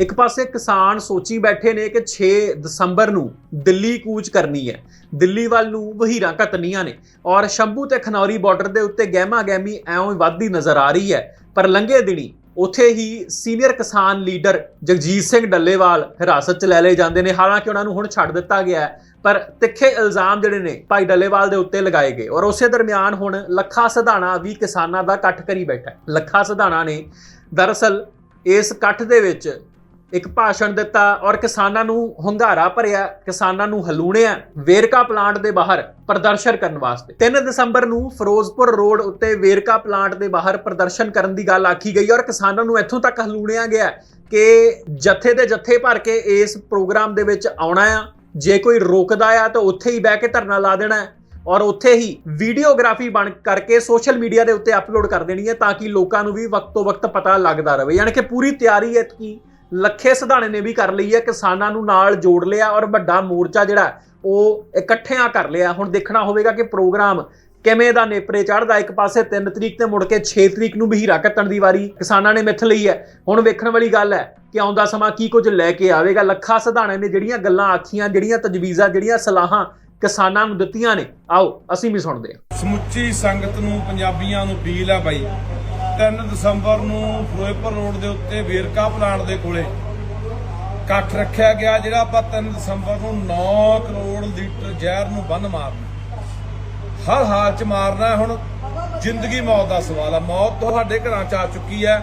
ਇੱਕ ਪਾਸੇ ਕਿਸਾਨ ਸੋਚੀ ਬੈਠੇ ਨੇ ਕਿ 6 ਦਸੰਬਰ ਨੂੰ ਦਿੱਲੀ ਕੂਚ ਕਰਨੀ ਹੈ। ਦਿੱਲੀ ਵੱਲ ਨੂੰ ਵਹੀਰਾਂ ਘਤਨੀਆਂ ਨੇ ਔਰ ਸ਼ੰਭੂ ਤੇ ਖਨੌਰੀ ਬਾਰਡਰ ਦੇ ਉੱਤੇ ਗਹਿਮਾ ਗਹਿਮੀ ਐਵੇਂ ਵੱਧਦੀ ਨਜ਼ਰ ਆ ਰਹੀ ਹੈ। ਪਰ ਲੰਘੇ ਦਿਨੀ ਉਥੇ ਹੀ ਸੀਨੀਅਰ ਕਿਸਾਨ ਲੀਡਰ ਜਗਜੀਤ ਸਿੰਘ ਡੱਲੇਵਾਲ ਹਿਰਾਸਤ 'ਚ ਲੈ ਲਏ ਜਾਂਦੇ ਨੇ। ਹਾਲਾਂਕਿ ਉਹਨਾਂ ਨੂੰ ਹੁਣ ਛੱਡ ਦਿੱਤਾ ਗਿਆ ਹੈ, ਪਰ ਤਿੱਖੇ ਇਲਜ਼ਾਮ ਜਿਹੜੇ ਨੇ ਭਾਈ ਡੱਲੇਵਾਲ ਦੇ ਉੱਤੇ ਲਗਾਏ ਗਏ ਔਰ ਉਸੇ ਦਰਮਿਆਨ ਹੁਣ ਲੱਖਾ ਸਧਾਣਾ ਵੀ ਕਿਸਾਨਾਂ ਦਾ ਇਕੱਠ ਕਰੀ ਬੈਠਾ ਹੈ। ਲੱਖਾ ਸਿਧਾਣਾ ਨੇ ਦਰਅਸਲ ਇਸ ਇਕੱਠ ਦੇ ਵਿੱਚ ਇੱਕ ਭਾਸ਼ਣ ਦਿੱਤਾ ਔਰ ਕਿਸਾਨਾਂ ਨੂੰ ਹੁੰਗਾਰਾ ਭਰਿਆ, ਕਿਸਾਨਾਂ ਨੂੰ ਹਲੂਣਿਆ, ਵੇਰਕਾ ਪਲਾਂਟ ਦੇ ਬਾਹਰ ਪ੍ਰਦਰਸ਼ਨ ਕਰਨ ਵਾਸਤੇ। 3 ਦਸੰਬਰ ਨੂੰ ਫਿਰੋਜ਼ਪੁਰ ਰੋਡ ਉੱਤੇ ਵੇਰਕਾ ਪਲਾਂਟ ਦੇ ਬਾਹਰ ਪ੍ਰਦਰਸ਼ਨ ਕਰਨ ਦੀ ਗੱਲ ਆਖੀ ਗਈ ਔਰ ਕਿਸਾਨਾਂ ਨੂੰ ਇੱਥੋਂ ਤੱਕ ਹਲੂਣਿਆ ਗਿਆ ਕਿ ਜਥੇ ਦੇ ਜਥੇ ਭਰ ਕੇ ਇਸ ਪ੍ਰੋਗਰਾਮ ਦੇ ਵਿੱਚ ਆਉਣਾ ਆ। ਜੇ ਕੋਈ ਰੋਕਦਾ ਆ ਤਾਂ ਉੱਥੇ ਹੀ ਬਹਿ ਕੇ ਧਰਨਾ ਲਾ ਦੇਣਾ ਔਰ ਉੱਥੇ ਹੀ ਵੀਡੀਓਗ੍ਰਾਫੀ ਬਣ ਕਰਕੇ ਸੋਸ਼ਲ ਮੀਡੀਆ ਦੇ ਉੱਤੇ ਅਪਲੋਡ ਕਰ ਦੇਣੀ ਹੈ ਤਾਂ ਕਿ ਲੋਕਾਂ ਨੂੰ ਵੀ ਵਕਤ ਤੋਂ ਵਕਤ ਪਤਾ ਲੱਗਦਾ ਰਹੇ। ਯਾਨੀ ਕਿ ਪੂਰੀ ਤਿਆਰੀ ਹੈ ਕਿ ਲੱਖੇ ਸਿਧਾਣੇ ਨੇ ਵੀ ਕਰ ਲਈ ਹੈ, ਕਿਸਾਨਾਂ ਨੂੰ ਨਾਲ ਜੋੜ ਲਿਆ ਔਰ ਵੱਡਾ ਮੋਰਚਾ ਜਿਹੜਾ ਉਹ ਇਕੱਠਿਆਂ ਕਰ ਲਿਆ। ਹੁਣ ਦੇਖਣਾ ਹੋਵੇਗਾ ਕਿ ਪ੍ਰੋਗਰਾਮ ਕਿਵੇਂ ਦਾ ਨੇਪਰੇ ਚੜਦਾ ਇੱਕ ਪਾਸੇ 3 ਤਰੀਕ ਤੇ ਮੁੜ ਕੇ 6 ਤਰੀਕ ਨੂੰ ਵੀ ਹੀਰਾ ਕੱਟਣ ਦੀ ਵਾਰੀ ਕਿਸਾਨਾਂ ਨੇ ਮਿੱਥ ਲਈ ਹੈ। ਹੁਣ ਵੇਖਣ ਵਾਲੀ ਗੱਲ ਹੈ ਕਿ ਆਉਂਦਾ ਸਮਾਂ ਕੀ ਕੁਝ ਲੈ ਕੇ ਆਵੇਗਾ। ਲੱਖਾ ਸਿਧਾਣੇ ਨੇ ਜਿਹੜੀਆਂ ਗੱਲਾਂ ਆਖੀਆਂ, ਜਿਹੜੀਆਂ ਤਜਵੀਜ਼ਾਂ, ਜਿਹੜੀਆਂ ਸਲਾਹਾਂ ਕਿਸਾਨਾਂ ਨੂੰ ਦਿੱਤੀਆਂ ਨੇ। ਆਓ, ਅਸੀਂ ਵੀ ਸੁਣਦੇ ਹਾਂ। ਸਮੁੱਚੀ ਸੰਗਤ ਨੂੰ, ਪੰਜਾਬੀਆਂ ਨੂੰ ਅਪੀਲ ਆ ਬਾਈ 3 ਦਸੰਬਰ ਨੂੰ ਫਿਰੋਜ਼ਪੁਰ ਰੋਡ ਦੇ ਉੱਤੇ ਵੇਰਕਾ ਪਲਾਂਟ ਦੇ ਕੋਲੇ ਇਕੱਠ ਰੱਖਿਆ ਗਿਆ, ਜਿਹੜਾ ਆਪਾਂ 3 ਦਸੰਬਰ ਨੂੰ 9 ਕਰੋੜ ਲੀਟਰ ਜ਼ਹਿਰ ਨੂੰ ਬੰਨ ਮਾਰਨਾ ਹਰ ਹਾਲ ਚ ਮਾਰਨਾ ਹੁਣ, ਜ਼ਿੰਦਗੀ ਮੌਤ ਦਾ ਸਵਾਲ ਆ ਮੌਤ ਤੁਹਾਡੇ ਘਰਾਂ ਚ ਆ ਚੁੱਕੀ ਹੈ।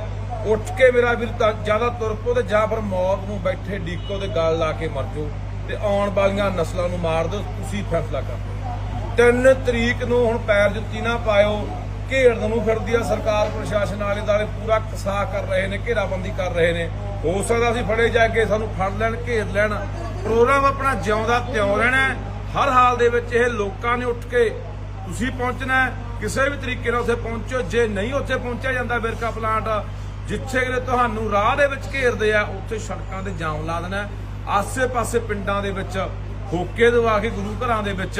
ਉੱਠ ਕੇ ਮੇਰਾ ਵੀਰ ਜ਼ਿਆਦਾ ਤੁਰਪੋ ਤੇ ਜਾਂ ਫਿਰ ਮੌਤ ਨੂੰ ਬੈਠੇ ਡੀਕੋ ਤੇ ਗਲ ਲਾ ਕੇ ਮਰ ਜਾਓ ਤੇ ਆਉਣ ਵਾਲੀਆਂ ਨਸਲਾਂ ਨੂੰ ਮਾਰ ਦਿਓ, ਤੁਸੀਂ ਫੈਸਲਾ ਕਰੋ 3 ਤਰੀਕ ਨੂੰ ਹੁਣ ਪੈਰ ਜੁੱਤੀ ਨਾ ਪਾਇਓ। ਘੇੜਨ ਨੂੰ ਫਿਰਦੀ ਆ ਸਰਕਾਰ, ਪ੍ਰਸ਼ਾਸਨ ਵਾਲੇ ਦਾਲੇ ਪੂਰਾ ਕਸਾ ਕਰ ਰਹੇ ਨੇ, ਘੇਰਾਬੰਦੀ ਕਰ ਰਹੇ ਨੇ। ਹੋ ਸਕਦਾ ਅਸੀਂ ਫੜੇ ਜਾ ਕੇ ਸਾਨੂੰ ਫੜ ਲੈਣ, ਘੇਰ ਲੈਣ। ਪ੍ਰੋਗਰਾਮ ਆਪਣਾ ਜਿਉਂਦਾ ਤਿਉਂ ਰਹਿਣਾ ਹਰ ਹਾਲ ਦੇ ਵਿੱਚ ਇਹ ਲੋਕਾਂ ਨੇ ਉੱਠ ਕੇ ਤੁਸੀਂ ਪਹੁੰਚਣਾ ਕਿਸੇ ਵੀ ਤਰੀਕੇ ਨਾਲ ਉੱਥੇ ਪਹੁੰਚੋ। ਜੇ ਨਹੀਂ ਉੱਥੇ ਪਹੁੰਚਿਆ ਜਾਂਦਾ ਬਿਰਕਾ ਪਲਾਂਟ, ਜਿੱਥੇ ਕਿਤੇ ਤੁਹਾਨੂੰ ਰਾਹ ਦੇ ਵਿੱਚ ਘੇਰਦੇ ਆ, ਉੱਥੇ ਸੜਕਾਂ ਤੇ ਜਾਮ ਲਾ ਦੇਣਾ ਆਸੇ-ਪਾਸੇ ਪਿੰਡਾਂ ਦੇ ਵਿੱਚ, ਹੋਕੇ ਦਵਾ ਕੇ ਗੁਰੂ ਘਰਾਂ ਦੇ ਵਿੱਚ,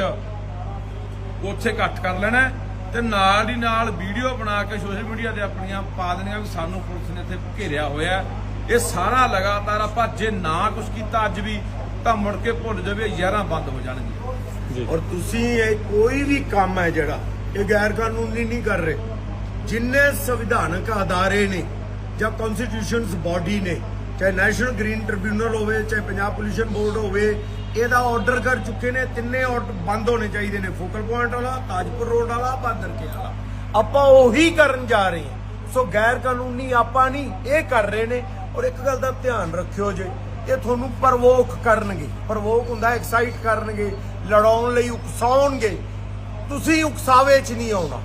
ਉੱਥੇ ਇਕੱਠ ਕਰ ਲੈਣਾ ਤੇ ਨਾਲ ਹੀ ਨਾਲ ਵੀਡੀਓ ਬਣਾ ਕੇ ਸੋਸ਼ਲ ਮੀਡੀਆ ਤੇ ਆਪਣੀਆਂ ਪਾ ਦੇਣੀਆਂ ਵੀ ਸਾਨੂੰ ਪੁਲਿਸ ਨੇ ਇੱਥੇ ਘੇਰਿਆ ਹੋਇਆ। ਇਹ ਸਾਰਾ ਲਗਾਤਾਰ ਆਪਾਂ ਜੇ ਨਾ ਕੁਝ ਕੀਤਾ ਅੱਜ ਵੀ ਤਾਂ ਮੁੜ ਕੇ ਭੁੱਲ ਜਾਵੇ ਯਾਰਾਂ ਬੰਦ ਹੋ ਜਾਣਗੀਆਂ। ਔਰ ਤੁਸੀਂ ਇਹ ਕੋਈ ਵੀ ਕੰਮ ਹੈ ਜਿਹੜਾ ਇਹ ਗੈਰ ਕਾਨੂੰਨੀ ਨਹੀਂ ਕਰ ਰਹੇ। ਜਿੰਨੇ ਸੰਵਿਧਾਨਕ ਅਦਾਰੇ ਨੇ ਜਾਂ ਕਨਸਟੀਟਿਊਸ਼ਨਸ ਬਾਡੀ ਨੇ ਚਾਹੇ ਨੈਸ਼ਨਲ ਗ੍ਰੀਨ ਟ੍ਰਿਬਿਊਨਲ ਹੋਵੇ ਚਾਹੇ ਪੰਜਾਬ ਪੋਲੂਸ਼ਨ ਬੋਰਡ ਹੋਵੇ ਇਹਦਾ ਆਰਡਰ ਕਰ ਚੁੱਕੇ ਨੇ, ਤਿੰਨੇ ਆਰਡਰ ਬੰਦ ਹੋਣੇ ਚਾਹੀਦੇ ਨੇ ਫੋਕਲ ਪੁਆਇੰਟ ਵਾਲਾ, ਤਾਜਪੁਰ ਰੋਡ ਵਾਲਾ, ਬਾਦਰ ਕੇ ਵਾਲਾ। ਆਪਾਂ ਉਹੀ ਕਰਨ ਜਾ ਰਹੇ ਹਾਂ। ਸੋ ਗੈਰ ਕਾਨੂੰਨੀ ਆਪਾਂ ਨਹੀਂ, ਇਹ ਕਰ ਰਹੇ ਨੇ। ਔਰ ਇੱਕ ਗੱਲ ਦਾ ਧਿਆਨ ਰੱਖਿਓ ਜੇ, ਇਹ ਤੁਹਾਨੂੰ ਪ੍ਰਵੋਕ ਕਰਨਗੇ। ਪ੍ਰਵੋਕ ਹੁੰਦਾ ਐਕਸਾਈਟ ਕਰਨਗੇ, ਲੜਾਉਣ ਲਈ ਉਕਸਾਉਣਗੇ। ਤੁਸੀਂ ਉਕਸਾਵੇ 'ਚ ਨਹੀਂ ਆਉਣਾ।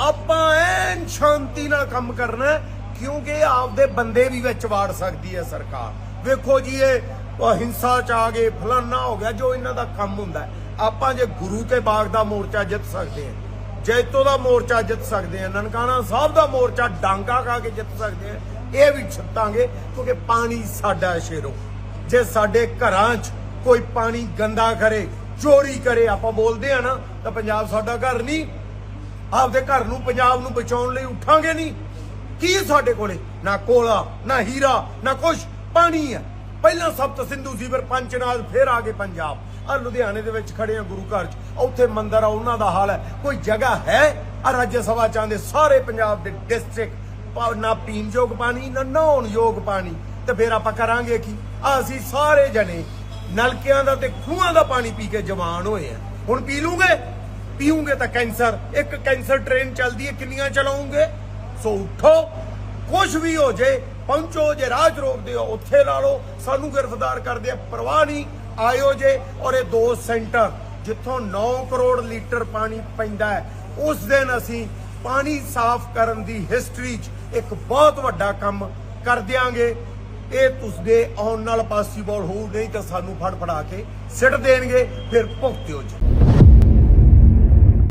ਆਪਾਂ ਐਨ ਸ਼ਾਂਤੀ ਨਾਲ ਕੰਮ ਕਰਨਾ ਕਿਉਂਕਿ ਆਪਦੇ ਬੰਦੇ ਵੀ ਵਿੱਚ ਵਾੜ ਸਕਦੀ ਹੈ ਸਰਕਾਰ। ਵੇਖੋ ਜੀ, ਇਹ ਉਹ ਹਿੰਸਾ ਚ ਆ ਗਏ, ਫਲਾਨਾ ਹੋ ਗਿਆ, ਜੋ ਇਹਨਾਂ ਦਾ ਕੰਮ ਹੁੰਦਾ ਆਪਾਂ ਜੇ ਗੁਰੂ ਕੇ ਬਾਗ ਦਾ ਮੋਰਚਾ ਜਿੱਤ ਸਕਦੇ ਹਾਂ, ਜੈਤੋ ਦਾ ਮੋਰਚਾ ਜਿੱਤ ਸਕਦੇ ਹਾਂ, ਨਨਕਾਣਾ ਸਾਹਿਬ ਦਾ ਮੋਰਚਾ ਡਾਂਗਾ ਖਾ ਕੇ ਜਿੱਤ ਸਕਦੇ ਹਾਂ, ਇਹ ਵੀ ਜਿੱਤਾਂਗੇ, ਕਿਉਂਕਿ ਪਾਣੀ ਸਾਡਾ ਸ਼ੇਰੋ। ਜੇ ਸਾਡੇ ਘਰਾਂ 'ਚ ਕੋਈ ਪਾਣੀ ਗੰਦਾ ਕਰੇ, ਚੋਰੀ ਕਰੇ, ਆਪਾਂ ਬੋਲਦੇ ਆ ਨਾ, ਤਾਂ ਪੰਜਾਬ ਸਾਡਾ ਘਰ ਨਹੀਂ। ਆਪਦੇ ਘਰ ਨੂੰ, ਪੰਜਾਬ ਨੂੰ ਬਚਾਉਣ ਲਈ ਉੱਠਾਂਗੇ ਨਹੀਂ। ਕੀ ਸਾਡੇ ਕੋਲੇ? ਨਾ ਕੋਲਾ, ਨਾ ਹੀਰਾ, ਨਾ ਕੁਛ, ਪਾਣੀ ਹੈ। ਪਹਿਲਾਂ ਸਪਤ ਸਿੰਧੂ ਸੀ ਪੰਚਨਾਦ ਫਿਰ ਆ ਗਏ ਪੰਜਾਬ। ਆ ਲੁਧਿਆਣੇ ਦੇ ਵਿੱਚ ਖੜੇ ਆ ਗੁਰੂ ਘਰ ਚ। ਉੱਥੇ ਮੰਦਿਰ ਆ, ਉਹਨਾਂ ਦਾ ਹਾਲ ਹੈ। ਕੋਈ ਜਗ੍ਹਾ ਹੈ? ਆ ਰਾਜ ਸਭਾ ਚਾਹੁੰਦੇ ਸਾਰੇ ਪੰਜਾਬ ਦੇ ਡਿਸਟ੍ਰਿਕਟ ਨਾ ਪੀਣ ਯੋਗ ਪਾਣੀ, ਨਾ ਨਹਾਉਣ ਯੋਗ ਪਾਣੀ। ਤੇ ਫਿਰ ਆਪਾਂ ਕਰਾਂਗੇ ਕੀ? ਆ ਅਸੀਂ ਸਾਰੇ ਜਣੇ ਨਲਕਿਆਂ ਦਾ ਤੇ ਖੂਹਾਂ ਦਾ ਪਾਣੀ ਪੀ ਕੇ ਜਵਾਨ ਹੋਏ ਆ। ਹੁਣ ਪੀ ਲੂਗੇ? ਪੀਉਂਗੇ ਤਾਂ ਕੈਂਸਰ। ਇੱਕ ਕੈਂਸਰ ਟ੍ਰੇਨ ਚੱਲਦੀ ਹੈ, ਕਿੰਨੀਆਂ ਚਲਾਉਂਗੇ? ਸੋ ਉਠੋ। ਕੁਝ ਵੀ ਹੋ ਜੇ, ਪਹੁੰਚੋ ਜੇ ਰਾਜ ਰੋਕਦੇ ਹੋ, ਉੱਥੇ ਲਾ ਲਓ। ਸਾਨੂੰ ਗ੍ਰਿਫਤਾਰ ਕਰਦੇ ਆ, ਪਰਵਾਹ ਨਹੀਂ, ਆਇਓ ਜੇ। ਔਰ ਇਹ ਦੋ ਸੈਂਟਰ, ਜਿੱਥੋਂ 9 ਕਰੋੜ ਲੀਟਰ ਪਾਣੀ ਪੈਂਦਾ ਹੈ, ਉਸ ਦਿਨ ਅਸੀਂ ਪਾਣੀ ਸਾਫ਼ ਕਰਨ ਦੀ ਹਿਸਟਰੀ 'ਚ ਇੱਕ ਬਹੁਤ ਵੱਡਾ ਕੰਮ ਕਰ ਦਿਆਂਗੇ। ਇਹ ਤੁਸਦੇ ਆਉਣ ਨਾਲ ਪਾਸੀਬਲ ਹੋਊ, ਨਹੀਂ ਤਾਂ ਸਾਨੂੰ ਫੜ ਫੜਾ ਕੇ ਸਿੱਟ ਦੇਣਗੇ, ਫਿਰ ਭੁਗਤਿਓ ਜੀ।